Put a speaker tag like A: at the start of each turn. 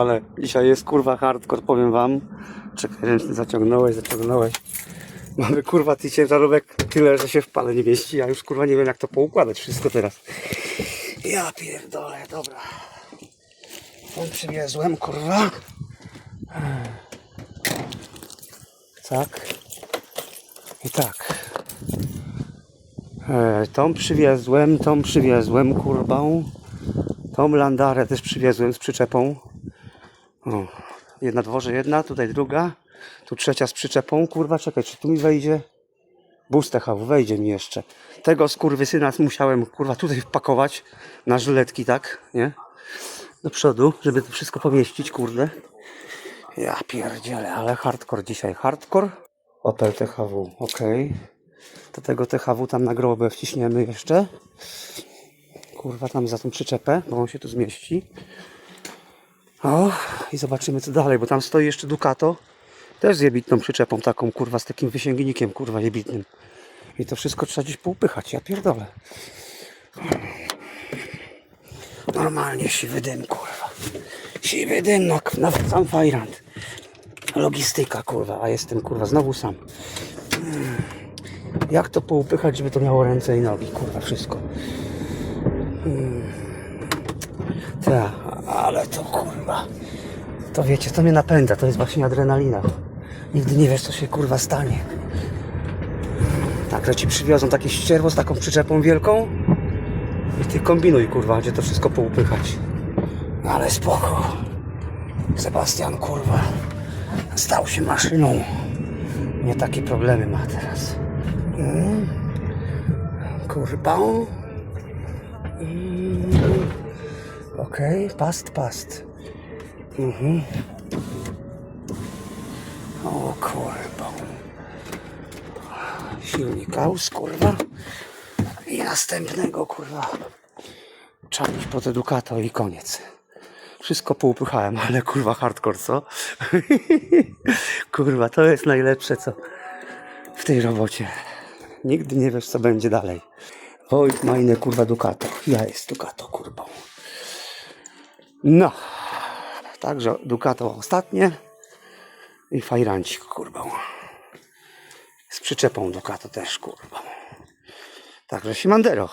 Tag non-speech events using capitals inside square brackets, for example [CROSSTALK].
A: Ale dzisiaj jest kurwa hardcore, powiem wam. Czekaj, ręczny zaciągnąłeś, zaciągnąłeś. Mamy kurwa tych ciężarówek tyle, że się w pale nie mieści. Ja już kurwa nie wiem jak to poukładać wszystko teraz. Ja pierdolę, dobra. On przywiezłem, kurwa. Tak. I tak. E, tą przywiezłem, tą przywiezłem, kurbą. Tą landarę też przywiezłem z przyczepą. O, jedna dworze jedna, tutaj druga. Tu trzecia z przyczepą. Kurwa, czekaj, czy tu mi wejdzie? Bustechaw, wejdzie mi jeszcze. Tego skurwysyna musiałem, kurwa, tutaj wpakować na żyletki, tak, nie? Do przodu, żeby to wszystko pomieścić, kurde. Ja pierdzielę, ale hardcore dzisiaj. Hardcore. Opel THW, ok. Do tego THW tam na grobę wciśniemy jeszcze. Kurwa, tam za tą przyczepę, bo on się tu zmieści. O, i zobaczymy co dalej, bo tam stoi jeszcze Ducato. Też z jebitną przyczepą taką, kurwa, z takim wysięgnikiem, kurwa, jebitnym. I to wszystko trzeba gdzieś poupychać, ja pierdolę. Normalnie siwy dym, kurwa. Siwy dym na, na sam fajrant. Logistyka, kurwa, a jestem, kurwa, znowu sam. Mm. Jak to poupychać, żeby to miało ręce i nogi, kurwa, wszystko. Tak, ale to kurwa. To wiecie, to mnie napędza, to jest właśnie adrenalina. Nigdy nie wiesz, co się kurwa stanie. Tak, że ci przywiozą takie ścierwo z taką przyczepą wielką i ty kombinuj kurwa, gdzie to wszystko poupychać. No ale spoko. Sebastian kurwa stał się maszyną. Nie takie problemy ma teraz. Mm. Okej, past, past. Mhm. O kurwa. Silnik aus, kurwa. I następnego, kurwa. Czapić pod edukato i koniec. Wszystko poupychałem, ale kurwa hardcore, co? [LAUGHS] kurwa, to jest najlepsze, co w tej robocie. Nigdy nie wiesz, co będzie dalej. Wojt ma inne, kurwa, Ducato. Ja jest Ducato, kurwa. No, także Ducato ostatnie i fajrancik, kurwa. Z przyczepą Ducato też, kurwa. Także Simandero.